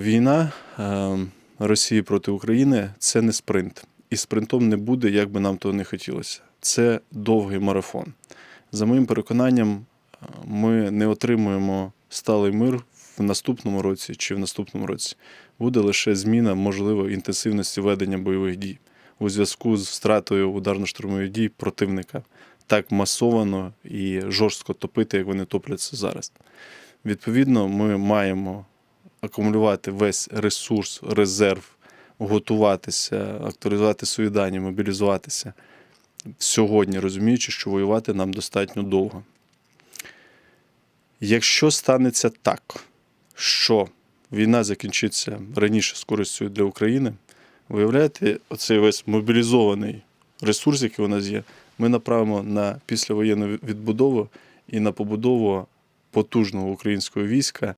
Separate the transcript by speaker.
Speaker 1: Війна е, Росії проти України це не спринт. І спринтом не буде, як би нам того не хотілося. Це довгий марафон. За моїм переконанням, е, ми не отримуємо сталий мир в наступному році чи в наступному році. Буде лише зміна можливо інтенсивності ведення бойових дій у зв'язку з втратою ударно-штурмових дій противника так масовано і жорстко топити, як вони топляться зараз. Відповідно, ми маємо акумулювати весь ресурс, резерв, готуватися, актуалізувати свої дані, мобілізуватися сьогодні, розуміючи, що воювати нам достатньо довго. Якщо станеться так, що війна закінчиться раніше з для України, виявляєте, оцей весь мобілізований ресурс, який у нас є, ми направимо на післявоєнну відбудову і на побудову потужного українського війська.